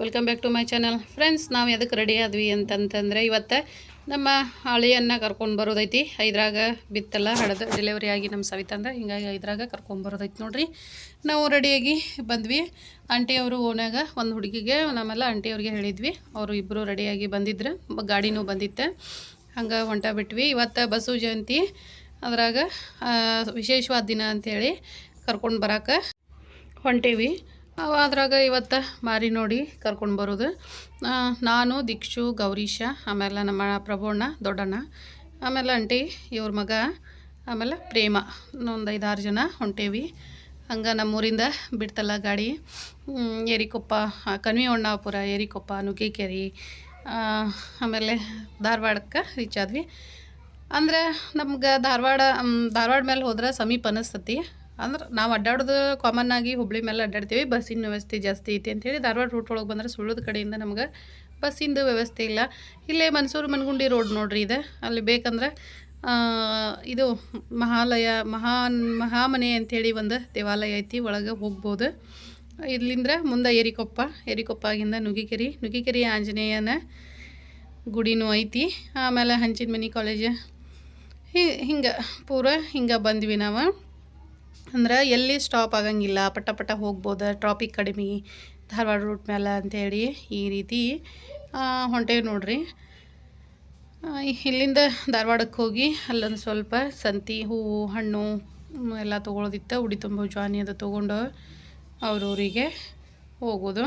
Welcome back to my channel friends ನಾವು ಎದಕ್ಕೆ ready ಆದ್ವಿ ಅಂತಂತಂದರೆ ಇವತ್ತು ನಮ್ಮ ಹಳಿಯನ್ನು ಕರ್ಕೊಂಡು ಬರೋದೈತಿ. ಐದ್ರಾಗ ಬಿತ್ತಲ್ಲ, ಹಡದ ಡೆಲಿವರಿ ಆಗಿ ನಮ್ಮ ಸವಿತಂದ ಹಿಂಗಾಗಿ ಐದ್ರಾಗ ಕರ್ಕೊಂಡು ಬರೋದೈತಿ ನೋಡ್ರಿ. ನಾವು ರೆಡಿಯಾಗಿ ಬಂದ್ವಿ. ಆಂಟಿಯವರು ಓನಾಗ ಒಂದು ಹುಡುಗಿಗೆ, ನಮ್ಮೆಲ್ಲ ಆಂಟಿಯವ್ರಿಗೆ ಹೇಳಿದ್ವಿ. ಅವರು ಇಬ್ಬರು ರೆಡಿಯಾಗಿ ಬಂದಿದ್ರು, ಗಾಡಿನೂ ಬಂದಿತ್ತು. ಹಂಗೆ ಹೊಂಟ ಬಿಟ್ವಿ. ಇವತ್ತು ಬಸವ ಜಯಂತಿ. ಅದ್ರಾಗ ವಿಶೇಷವಾದ ದಿನ ಅಂಥೇಳಿ ಕರ್ಕೊಂಡು ಬರೋಕೆ ಹೊಂಟೇವಿ. ಅದ್ರಾಗ ಇವತ್ತು ಮಾರಿ ನೋಡಿ ಕರ್ಕೊಂಡು ಬರೋದು. ನಾನು, ದೀಕ್ಷು, ಗೌರೀಶ, ಆಮೇಲೆ ನಮ್ಮ ಪ್ರಭುಣ್ಣ ದೊಡ್ಡಣ್ಣ, ಆಮೇಲೆ ಆಂಟಿ, ಇವ್ರ ಮಗ, ಆಮೇಲೆ ಪ್ರೇಮ. ಒಂದು ಐದಾರು ಜನ ಹೊಂಟೇವಿ. ಹಂಗೆ ನಮ್ಮೂರಿಂದ ಬಿಡ್ತಲ್ಲ ಗಾಡಿ. ಏರಿಕೊಪ್ಪ ಕಣ್ವಿ ಹೊಣ್ಣಾಪುರ ಏರಿಕೊಪ್ಪ, ನುಗ್ಗಿಕೆರಿ ಆಮೇಲೆ ಧಾರವಾಡಕ್ಕೆ ರೀಚ್ ಆದ್ವಿ. ಅಂದ್ರೆ ನಮ್ಗೆ ಧಾರವಾಡ ಧಾರವಾಡ ಮೇಲೆ ಹೋದ್ರೆ ಸಮೀಪ ಅನಿಸ್ತತಿ. ಅಂದ್ರೆ ನಾವು ಅಡ್ಡಾಡೋದು ಕಾಮನ್ ಆಗಿ ಹುಬ್ಳಿ ಮೇಲೆ ಅಡ್ಡಾಡ್ತೀವಿ, ಬಸ್ಸಿನ ವ್ಯವಸ್ಥೆ ಜಾಸ್ತಿ ಐತಿ ಅಂತೇಳಿ ಧಾರವಾಡ ರೂಟ್ ಒಳಗೆ ಬಂದ್ರೆ ಸುಳ್ಳದ ಕಡೆಯಿಂದ ನಮ್ಗೆ ಬಸ್ಸಿಂದು ವ್ಯವಸ್ಥೆ ಇಲ್ಲ. ಇಲ್ಲೇ ಮನ್ಸೂರು ಮನಗುಂಡಿ ರೋಡ್ ನೋಡ್ರಿ ಇದೆ, ಅಲ್ಲಿ ಬೇಕಂದ್ರೆ ಇದು ಮಹಾಲಯ, ಮಹಾನ್, ಮಹಾಮನೆ ಅಂಥೇಳಿ ಒಂದು ದೇವಾಲಯ ಐತಿ, ಒಳಗೆ ಹೋಗ್ಬೋದು. ಇಲ್ಲಿಂದ್ರೆ ಮುಂದೆ ಏರಿಕೊಪ್ಪ ಏರಿಕೊಪ್ಪ ಆಗಿಂದ ನುಗ್ಗಿಕೆರಿ ನುಗ್ಗಿಕೆರಿ ಆಂಜನೇಯನ ಗುಡಿನೂ ಐತಿ, ಆಮೇಲೆ ಹಂಚಿನ ಮನಿ ಕಾಲೇಜ್ ಹಿಂಗೆ ಪೂರ ಹಿಂಗೆ ಬಂದ್ವಿ ನಾವು. ಅಂದ್ರೆ ಎಲ್ಲಿ ಸ್ಟಾಪ್ ಆಗಂಗಿಲ್ಲ, ಪಟ ಪಟ ಹೋಗ್ಬೋದು ಟ್ರಾಫಿಕ್ ಕಡಿಮೆ, ಧಾರವಾಡ ರೂಟ್ ಮೇಲೆ ಅಂಥೇಳಿ ಈ ರೀತಿ ಹೊಂಟೇವಿ ನೋಡ್ರಿ. ಇಲ್ಲಿಂದ ಧಾರವಾಡಕ್ಕೆ ಹೋಗಿ ಅಲ್ಲೊಂದು ಸ್ವಲ್ಪ ಸಂತಿ ಹೂವು, ಹಣ್ಣು ಎಲ್ಲ ತೊಗೊಳೋದಿತ್ತು, ಉಡಿ ತುಂಬ ಜ್ವಾನಿ ಅದು ತೊಗೊಂಡು ಅವ್ರೂರಿಗೆ ಹೋಗೋದು.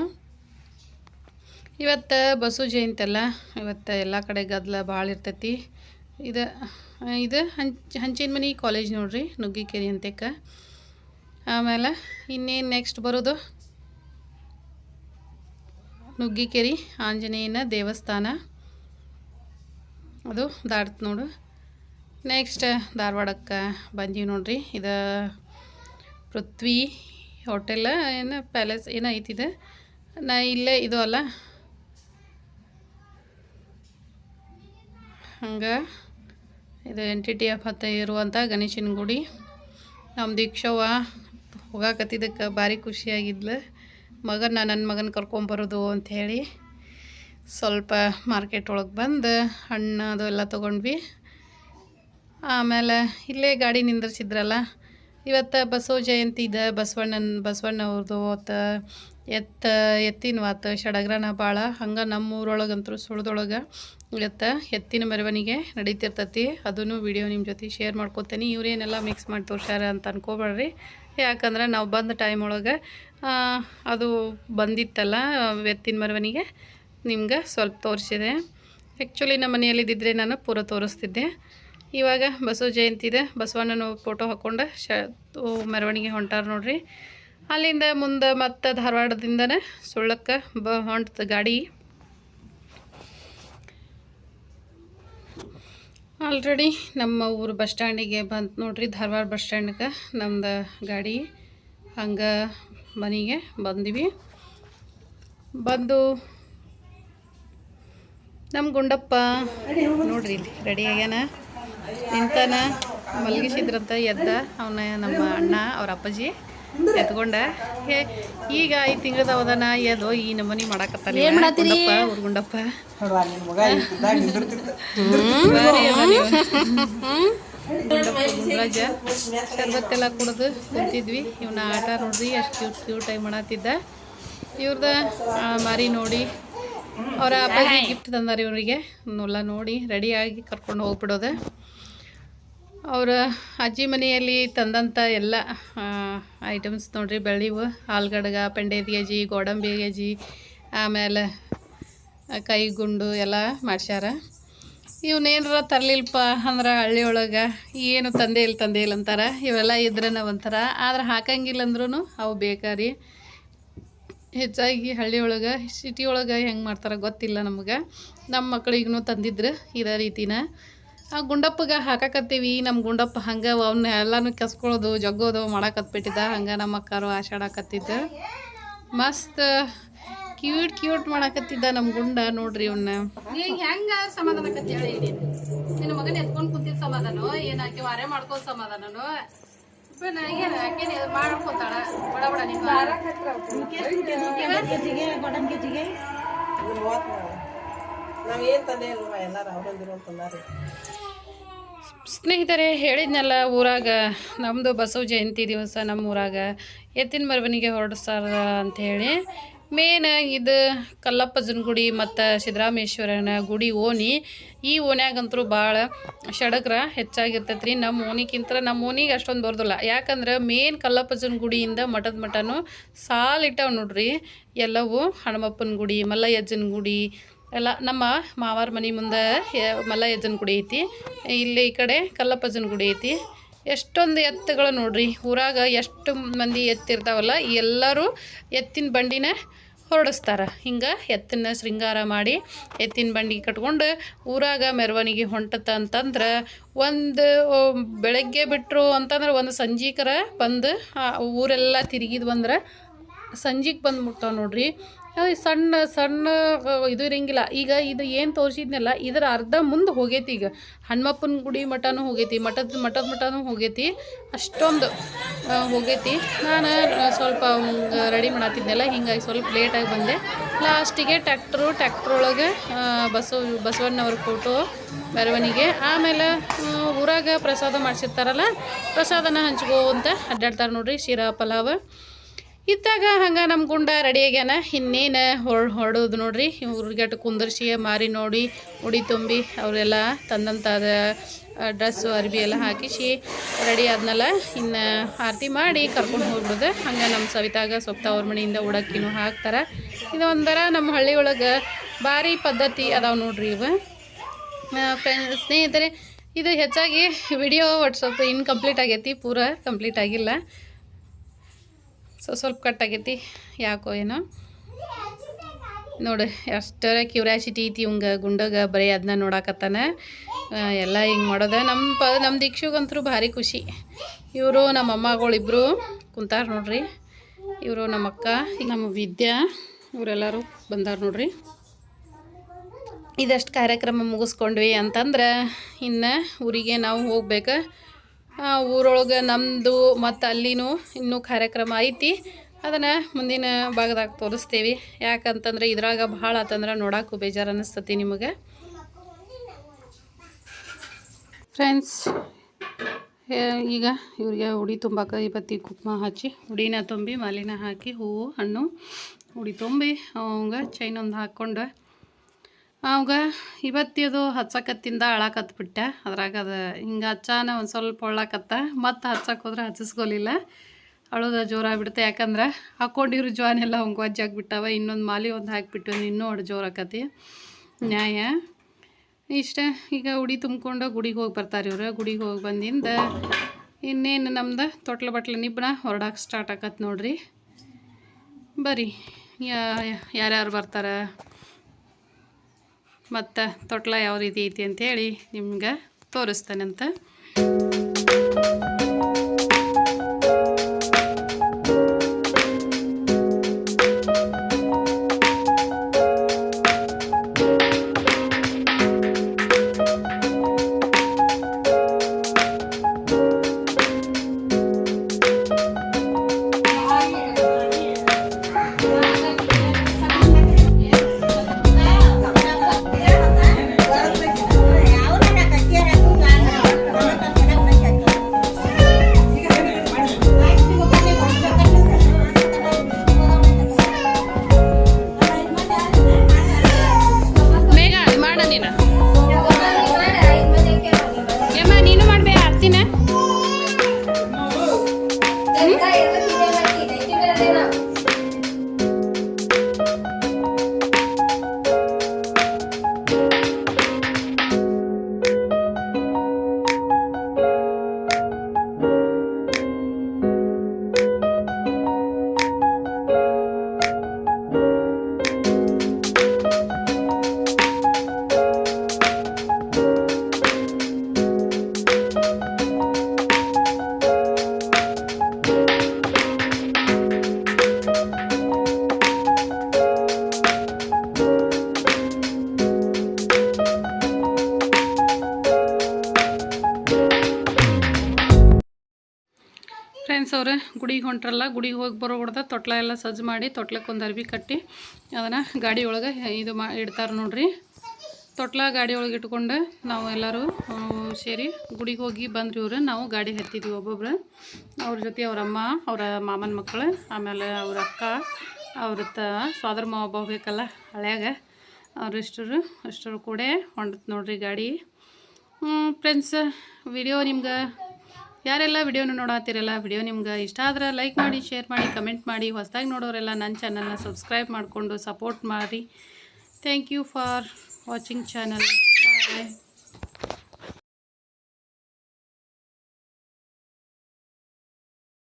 ಇವತ್ತು ಬಸು ಜಯಂತಿ ಅಲ್ಲ, ಇವತ್ತು ಎಲ್ಲ ಕಡೆ ಗದ್ದಲ ಭಾಳ ಇರ್ತೈತಿ. ಇದು ಇದು ಹಂಚ್, ಹಂಚಿನ ಮನೆ ಕಾಲೇಜ್ ನೋಡ್ರಿ, ನುಗ್ಗಿಕೇರಿ ಅಂತೇಕ. ಆಮೇಲೆ ಇನ್ನೇನು ನೆಕ್ಸ್ಟ್ ಬರೋದು? ನುಗ್ಗಿಕೆರಿ, ಆಂಜನೇಯನ ದೇವಸ್ಥಾನ. ಅದು ದಾಟ್ತು ನೋಡು. ನೆಕ್ಸ್ಟ್ ಧಾರವಾಡಕ್ಕೆ ಬಂದೀವಿ ನೋಡ್ರಿ. ಇದು ಪೃಥ್ವಿ ಹೋಟೆಲ್ ಏನು ಪ್ಯಾಲೇಸ್ ಏನೋ ಐತಿದೆ ನಾ ಇಲ್ಲೇ ಇದು ಅಲ್ಲ. ಹಂಗೆ ಇದು ಎನ್ ಟಿ ಟಿ ಎಫ್ ಹತ್ತ ಇರುವಂಥ ಗಣೇಶನ ಗುಡಿ. ನಮ್ಮ ದೀಕ್ಷವ್ವ ಹೋಗಾಕತ್ತಿದ್ದಕ್ಕೆ ಭಾರಿ ಖುಷಿಯಾಗಿದ್ಲು. ಮಗನ ನನ್ನ ಮಗನ ಕರ್ಕೊಂಬರೋದು ಅಂಥೇಳಿ ಸ್ವಲ್ಪ ಮಾರ್ಕೆಟ್ ಒಳಗೆ ಬಂದು, ಹಣ್ಣು ಅದು ಎಲ್ಲ ತೊಗೊಂಡ್ವಿ. ಆಮೇಲೆ ಇಲ್ಲೇ ಗಾಡಿ ನಿಂದ್ರಿಸಿದ್ರಲ್ಲ, ಇವತ್ತು ಬಸವ ಜಯಂತಿ ಇದೆ, ಬಸವಣ್ಣನ, ಬಸವಣ್ಣ ಅವ್ರದ್ದು ಎತ್ತ ಎತ್ತಿನ ವಾತ ಷಡಗ್ರಹಣ ಭಾಳ ಹಂಗೆ ನಮ್ಮ ಊರೊಳಗಂತೂ ಸುಳ್ದೊಳಗೆ ಇವತ್ತು ಎತ್ತಿನ ಮೆರವಣಿಗೆ ನಡೀತಿರ್ತೈತಿ. ಅದನ್ನು ವಿಡಿಯೋ ನಿಮ್ಮ ಜೊತೆ ಶೇರ್ ಮಾಡ್ಕೋತೀನಿ. ಇವ್ರೇನೆಲ್ಲ ಮಿಕ್ಸ್ ಮಾಡಿ ತೋರ್ಸ್ಯಾರ ಅಂತ ಅನ್ಕೋಬೇಡ್ರಿ ಯಾಕಂದ್ರೆ ನಾವು ಬಂದ ಟೈಮ್ ಒಳಗೆ ಅದು ಬಂದಿತ್ತಲ್ಲ, ಎತ್ತಿನ ಮೆರವಣಿಗೆ, ನಿಮ್ಗೆ ಸ್ವಲ್ಪ ತೋರಿಸಿದೆ. ಆ್ಯಕ್ಚುಲಿ ನಮ್ಮ ಮನೆಯಲ್ಲಿದ್ದಿದ್ರೆ ನಾನು ಪೂರ ತೋರಿಸ್ತಿದ್ದೆ. ಇವಾಗ ಬಸವ ಜಯಂತಿ ಇದೆ. ಬಸವಣ್ಣನ ಫೋಟೋ ಹಾಕ್ಕೊಂಡು ಶ ಮೆರವಣಿಗೆ ಹೊಂಟಾರ ನೋಡ್ರಿ. ಅಲ್ಲಿಂದ ಮುಂದೆ ಮತ್ತೆ ಧಾರವಾಡದಿಂದನೇ ಸುಳ್ಳಕ್ಕೆ ಬ ಹೊಂಟ್ತ ಗಾಡಿ. ಆಲ್ರೆಡಿ ನಮ್ಮ ಊರು ಬಸ್ ಸ್ಟ್ಯಾಂಡಿಗೆ ಬಂತು ನೋಡ್ರಿ, ಧಾರವಾಡ ಬಸ್ ಸ್ಟ್ಯಾಂಡ್ಗೆ ನಮ್ದು ಗಾಡಿ ಹಂಗೆ ಮನೆಗೆ ಬಂದ್ವಿ. ಬಂದು ನಮ್ಮ ಗುಂಡಪ್ಪ ನೋಡ್ರಿ ಇಲ್ಲಿ ರೆಡಿ ಆಗ್ಯಾನ. ನಿಂತಾನ, ಮಲಗಿಸಿದ್ರಂತ ಎದ್ದ ಅವನ ನಮ್ಮ ಅಣ್ಣ, ಅವ್ರ ಅಪ್ಪಾಜಿ. ಎತ್ಕೊಂಡ. ಹೇ ಈಗ ಐದು ತಿಂಗಳದ ಹೋದನ ಎದೋ ಈ ನಮನಿ ಮಾಡಾಕತ್ತಾನ ಗುಂಡ್ರಾಜ ಶರ್ಬತ್ತೆಲ್ಲ ಕುಡಿದು ಕುಂತಿದ್ವಿ ಇವನ ಆಟ ನೋಡ್ರಿ ಅಷ್ಟು ಕ್ಯೂಟ್ ಕ್ಯೂಟ್ ಆಗಿ ಮಾಡತ್ತಿದ್ದ ಇವ್ರದ ಮಾರಿ ನೋಡಿ ಅವರ ಅಪ್ಪಾಜಿ ಗಿಫ್ಟ್ ತಂದಾರ ಇವರಿಗೆ. ಎಲ್ಲ ನೋಡಿ ರೆಡಿಯಾಗಿ ಕರ್ಕೊಂಡು ಹೋಗ್ಬಿಡೋದು. ಅವರ ಅಜ್ಜಿ ಮನೆಯಲ್ಲಿ ತಂದಂಥ ಎಲ್ಲ ಐಟಮ್ಸ್ ನೋಡ್ರಿ ಬೆಳ್ಳಿವು ಹಾಲ್ಗಡ್ಗ, ಪೆಂಡೆದ ಕೆಜಿ ಗೋಡಂಬಿ ಕೆಜಿ ಆಮೇಲೆ ಕೈಗುಂಡು ಎಲ್ಲ ಮಾಡ್ಸ್ಯಾರ. ಇವನೇನಾರ ತರಲಿಲ್ಪ ಅಂದ್ರೆ ಹಳ್ಳಿ ಒಳಗೆ ಏನು ತಂದೆ ಇಲ್ಲ ತಂದೆ ಇಲ್ಲ ಅಂತಾರೆ. ಇವೆಲ್ಲ ಇದ್ರನ ಒಂಥರ, ಆದ್ರೆ ಹಾಕಂಗಿಲ್ಲ ಅಂದ್ರೂ ಅವು ಬೇಕಾರಿ ಹೆಚ್ಚಾಗಿ ಹಳ್ಳಿ ಒಳಗೆ ಸಿಟಿ ಒಳಗೆ ಹೆಂಗೆ ಮಾಡ್ತಾರೆ ಗೊತ್ತಿಲ್ಲ ನಮಗೆ. ನಮ್ಮ ಮಕ್ಕಳಿಗೂ ತಂದಿದ್ರು ಇದೇ ರೀತಿನ. ಆ ಗುಂಡಪ್ಪಗೆ ಹಾಕಾಕತ್ತೀವಿ ನಮ್ಮ ಗುಂಡಪ್ಪ ಹಂಗೆ ಅವನ್ನ ಎಲ್ಲನೂ ಕೆಸ್ಕೊಳ್ಳೋದು ಜಗ್ಗೋದು ಮಾಡಾಕತ್ಬಿಟ್ಟಿದ್ದ ಹಂಗೆ ನಮ್ಮ ಅಕ್ಕಾರು ಆಶಾಡಾಕತ್ತಿದ್ದ ಮಸ್ತ್ ಕ್ಯೂಟ್ ಕ್ಯೂಟ್ ಮಾಡಾಕತ್ತಿದ್ದ ನಮ್ಮ ಗುಂಡ ನೋಡ್ರಿ ಅವನ್ನ ಹೆಂಗ ಸಮಾಧಾನ ಹೇಳಿ ನಿನ್ನ ಮಗನ ಎತ್ಕೊಂಡು ಕುಂತಿದ್ದ ಸಮಾಧಾನ? ಏನಾಕಿ ವಾರೆ ಮಾಡ್ಕೊಂಡ್ ಸಮಾಧಾನನು? ಮಾಡ್ಕೊತಾಳ? ಬಡ ಬಡ ಸ್ನೇಹಿತರೆ, ಹೇಳಿದ್ನಲ್ಲ ಊರಾಗ ನಮ್ಮದು ಬಸವ ಜಯಂತಿ ದಿವಸ ನಮ್ಮ ಊರಾಗ. ಎತ್ತಿನ ಮೆರವಣಿಗೆ ಹೊರಡಿಸ್ತಾರ ಅಂಥೇಳಿ ಮೇನ್ ಇದು ಕಲ್ಲಪ್ಪಜನ ಗುಡಿ ಮತ್ತು ಸಿದ್ದರಾಮೇಶ್ವರನ ಗುಡಿ ಓಣಿ. ಈ ಓಣ್ಯಾಗಂತೂ ಭಾಳ ಷಡಗ್ರ ಹೆಚ್ಚಾಗಿರ್ತೈತೆ ರೀ ನಮ್ಮ ಓಣಿಗಿಂತ ನಮ್ಮ ಓಣಿಗೆ ಅಷ್ಟೊಂದು ಬರೋದಿಲ್ಲ. ಯಾಕಂದ್ರೆ ಮೇನ್ ಕಲ್ಲಪ್ಪಜನ ಗುಡಿಯಿಂದ ಮಠದ ಮಠನೂ ಸಾಲಿಟ್ಟವು ನೋಡ್ರಿ ಎಲ್ಲವೂ ಹಣಮಪ್ಪನ ಗುಡಿ, ಮಲ್ಲಯ್ಯಜ್ಜನ ಗುಡಿ ಎಲ್ಲ ನಮ್ಮ ಮಾವಾರ ಮನೆ ಮುಂದೆ ಮಲ್ಲಯ್ಯಜ್ಜನ ಗುಡಿ ಐತಿ. ಇಲ್ಲಿ ಈ ಕಡೆ ಕಲ್ಲಪ್ಪಜ್ಜನ ಗುಡಿ ಐತಿ. ಎಷ್ಟೊಂದು ಎತ್ತುಗಳು ನೋಡ್ರಿ. ಊರಾಗ ಎಷ್ಟು ಮಂದಿ ಎತ್ತಿರ್ತಾವಲ್ಲ ಎಲ್ಲರೂ ಎತ್ತಿನ ಬಂಡಿನ ಹೊರಡಿಸ್ತಾರೆ. ಹಿಂಗೆ ಎತ್ತಿನ ಶೃಂಗಾರ ಮಾಡಿ ಎತ್ತಿನ ಬಂಡಿ ಕಟ್ಕೊಂಡು ಊರಾಗ ಮೆರವಣಿಗೆ ಹೊಂಟತ ಅಂತಂದ್ರೆ ಒಂದು ಬೆಳಗ್ಗೆ ಬಿಟ್ಟರು ಅಂತಂದ್ರೆ ಒಂದು ಸಂಜೀಕರ ಬಂದು ಊರೆಲ್ಲ ತಿರುಗಿದ್ವು ಅಂದ್ರೆ ಸಂಜೆಗೆ ಬಂದು ಮುಟ್ತಾವೆ ನೋಡ್ರಿ. ಸಣ್ಣ ಸಣ್ಣ ಇದು ಇರಂಗಿಲ್ಲ. ಈಗ ಇದು ಏನು ತೋರಿಸಿದ್ನಲ್ಲ, ಇದರ ಅರ್ಧ ಮುಂದೆ ಹೋಗೈತಿ ಈಗ. ಹನುಮಪ್ಪನ ಗುಡಿ ಮಠನೂ ಹೋಗೈತಿ, ಮಠದ ಮಠದ ಮಠನೂ ಹೋಗೈತಿ. ಅಷ್ಟೊಂದು ಹೋಗೈತಿ. ನಾನು ಸ್ವಲ್ಪ ರೆಡಿ ಮಾಡತ್ತಿದ್ನಲ್ಲ ಹಿಂಗಾಗಿ ಸ್ವಲ್ಪ ಲೇಟಾಗಿ ಬಂದೆ. ಲಾಸ್ಟಿಗೆ ಟ್ಯಾಕ್ಟ್ರು ಟ್ಯಾಕ್ಟ್ರ್ ಒಳಗೆ ಬಸವ ಬಸವಣ್ಣವ್ರ ಫೋಟೋ ಮೆರವಣಿಗೆ. ಆಮೇಲೆ ಊರಾಗ ಪ್ರಸಾದ ಮಾಡಿಸಿರ್ತಾರಲ್ಲ, ಪ್ರಸಾದನ ಹಂಚ್ಕೋ ಅಂತ ಅಡ್ಡಾಡ್ತಾರೆ ನೋಡ್ರಿ ಶಿರಾ ಪಲಾವ್ ಇತ್ತಾಗ ಹಂಗೆ ನಮ್ಮ ಗುಂಡ ರೆಡಿ ಆಗ್ಯಾನ. ಇನ್ನೇನು ಹೊರ ಹೊರಡೋದು ನೋಡ್ರಿ. ಹುಡುಗಟ್ಟು ಕುಂದರ್ಸಿ ಮಾರಿ ನೋಡಿ, ಉಡಿ ತುಂಬಿ ಅವರೆಲ್ಲ ತಂದಂತಾದ ಡ್ರೆಸ್ಸು ಅರ್ಬಿ ಎಲ್ಲ ಹಾಕಿಸಿ ರೆಡಿ ಆದ್ನಲ್ಲ, ಇನ್ನು ಆರತಿ ಮಾಡಿ ಕರ್ಕೊಂಡು ಹೋಗ್ಬೋದು ಹಂಗೆ ನಮ್ಮ ಸವಿತಾಗ ಸೊಪ್ತ ಅವ್ರ ಮನೆಯಿಂದ ಉಡಕ್ಕಿನೂ ಹಾಕ್ತಾರೆ. ಇದು ಒಂಥರ ನಮ್ಮ ಹಳ್ಳಿ ಒಳಗೆ ಭಾರಿ ಪದ್ಧತಿ ಅದಾವೆ ನೋಡ್ರಿ ಇವು. ಫ್ರೆಂಡ್, ಸ್ನೇಹಿತರೆ, ಇದು ಹೆಚ್ಚಾಗಿ ವಿಡಿಯೋ ವಾಟ್ಸಪ್ ಇನ್ಕಂಪ್ಲೀಟ್ ಆಗೈತಿ, ಪೂರ ಕಂಪ್ಲೀಟ್ ಆಗಿಲ್ಲ. ಸೊ ಸ್ವಲ್ಪ ಕಟ್ ಆಗೈತಿ. ಯಾಕೋ ಏನೋ. ನೋಡಿ, ಅಷ್ಟರ ಕ್ಯೂರಿಯಾಸಿಟಿ ಐತಿ ಇವಂಗ, ಗುಂಡಗ, ಬರೀ ಅದನ್ನ ನೋಡಾಕತ್ತಾನ. ಎಲ್ಲ ಹಿಂಗೆ ಮಾಡೋದ. ನಮ್ಮ ಪ ನಮ್ಮ ದೀಕ್ಷೆಗಂತರೂ ಭಾರಿ ಖುಷಿ. ಇವರು ನಮ್ಮ ಅಮ್ಮಗಳಿಬ್ರು ಕುಂತಾರ ನೋಡ್ರಿ. ಇವರು ನಮ್ಮ ಅಕ್ಕ, ನಮ್ಮ ವಿದ್ಯಾ, ಇವರೆಲ್ಲರೂ ಬಂದಾರ ನೋಡ್ರಿ. ಇದಷ್ಟು ಕಾರ್ಯಕ್ರಮ ಮುಗಿಸ್ಕೊಂಡ್ವಿ ಅಂತಂದ್ರೆ ಇನ್ನು ಊರಿಗೆ ನಾವು ಹೋಗ್ಬೇಕು. ಊರೊಳಗೆ ನಮ್ಮದು ಮತ್ತು ಅಲ್ಲಿನೂ ಇನ್ನೂ ಕಾರ್ಯಕ್ರಮ ಐತಿ. ಅದನ್ನು ಮುಂದಿನ ಭಾಗದಾಗ ತೋರಿಸ್ತೀವಿ. ಯಾಕಂತಂದ್ರೆ ಇದ್ರಾಗ ಭಾಳ ಆತಂದ್ರೆ ನೋಡೋಕ್ಕೂ ಬೇಜಾರು ಅನ್ನಿಸ್ತತಿ ನಿಮಗೆ. ಫ್ರೆಂಡ್ಸ್ ಈಗ ಇವ್ರಿಗೆ ಉಡಿ ತುಂಬಾಕ ಇವತ್ತಿ ಕುಂಕುಮ ಹಚ್ಚಿ ಉಡಿನ ತುಂಬಿ, ಮಾಲಿನ ಹಾಕಿ, ಹೂವು, ಹಣ್ಣು ಉಡಿ ತುಂಬಿ, ಅವಂಗೆ ಚೈನೊಂದು ಹಾಕ್ಕೊಂಡು ಅವಾಗ ಇವತ್ತಿದು ಹಚ್ಚಕತ್ತಿಂದ ಅಳಾಕತ್ಬಿಟ್ಟೆ. ಅದ್ರಾಗ ಅದು ಹಿಂಗೆ ಹಚ್ಚಾನ ಒಂದು ಸ್ವಲ್ಪ ಒಳ್ಳಾಕತ್ತ. ಮತ್ತು ಹಚ್ಚಕ್ಕೆ ಹೋದ್ರೆ ಹಚ್ಚಿಸ್ಕೊಲಿಲ್ಲ ಅಳೋದ ಜೋರಾಗ್ಬಿಡುತ್ತೆ ಯಾಕಂದ್ರೆ ಹಾಕೊಂಡಿರೋ ಜ್ವಾನೆಲ್ಲ ಎಲ್ಲ ಅವಂಗೆ ವಜ್ಜಾಗ್ಬಿಟ್ಟವ ಇನ್ನೊಂದು ಮಾಲಿ ಒಂದು ಹಾಕಿಬಿಟ್ಟು ಇನ್ನೂ ಅಡು ಜೋರಾಕತಿ ನ್ಯಾಯ. ಇಷ್ಟ. ಈಗ ಉಡಿ ತುಂಬಿಕೊಂಡು ಗುಡಿಗೆ ಹೋಗಿ ಬರ್ತಾರೆ ಇವರು. ಗುಡಿಗೆ ಹೋಗಿ ಬಂದಿಂದ ಇನ್ನೇನು ನಮ್ದು? ತೊಟ್ಲು ಬಟ್ಲು ನಿಬ್ಬನ ಹೊರಡಕ್ಕೆ ಸ್ಟಾರ್ಟ್ ಆಕತ್ತೆ ನೋಡ್ರಿ. ಬರ್ರಿ ಯಾರ್ಯಾರು ಬರ್ತಾರೆ? ಮತ್ತು ತೊಟ್ಲ ಯಾವ ರೀತಿ ಐತಿ ಅಂತೇಳಿ ನಿಮ್ಗೆ ತೋರಿಸ್ತಾನಂತ. ಗುಡಿಗೆ ಹೊಂಟ್ರಲ್ಲ, ಗುಡಿಗೆ ಹೋಗಿ ಬರೋ ಹೊಡ್ದ ತೊಟ್ಲ ಎಲ್ಲ ಸಜ್ಜು ಮಾಡಿ ತೊಟ್ಲಕ್ಕೆ ಒಂದು ಅರ್ಬಿ ಕಟ್ಟಿ ಅದನ್ನು ಗಾಡಿ ಒಳಗೆ ಇದು ಮಾ ಇಡ್ತಾರೆ ನೋಡ್ರಿ. ತೊಟ್ಲ ಗಾಡಿ ಒಳಗೆ ಇಟ್ಕೊಂಡು ನಾವು ಎಲ್ಲರೂ ಸೇರಿ ಗುಡಿಗೆ ಹೋಗಿ ಬಂದ್ರಿ ಇವ್ರು. ನಾವು ಗಾಡಿ ಹತ್ತಿದ್ವಿ ಒಬ್ಬೊಬ್ರು. ಅವ್ರ ಜೊತೆ ಅವ್ರ ಅಮ್ಮ, ಅವರ ಮಾಮನ ಮಕ್ಕಳು ಆಮೇಲೆ ಅವ್ರ ಅಕ್ಕ, ಅವ್ರ ತ ಸೋದರ ಮಾವ ಒಬ್ಬ ಬೇಕಲ್ಲ ಹಳ್ಯಾಗ. ಅವ್ರಿಷ್ಟರು ಅಷ್ಟರು ಕೂಡ ಹೊಂಡತ್ ನೋಡ್ರಿ ಗಾಡಿ. ಫ್ರೆಂಡ್ಸ್ ವಿಡಿಯೋ ನಿಮ್ಗೆ ಯಾರೆಲ್ಲ ವಿಡಿಯೋನ ನೋಡತ್ತೀರಲ್ಲ ವಿಡಿಯೋ ನಿಮ್ಗೆ ಇಷ್ಟ ಆದ್ರೆ ಲೈಕ್ ಮಾಡಿ ಶೇರ್ ಮಾಡಿ ಕಮೆಂಟ್ ಮಾಡಿ, ಹೊಸದಾಗಿ ನೋಡೋರೆಲ್ಲ ನನ್ನ ಚಾನಲ್ನ ಸಬ್ಸ್ಕ್ರೈಬ್ ಮಾಡಿಕೊಂಡು ಸಪೋರ್ಟ್ ಮಾಡಿ. Thank you for watching channel bye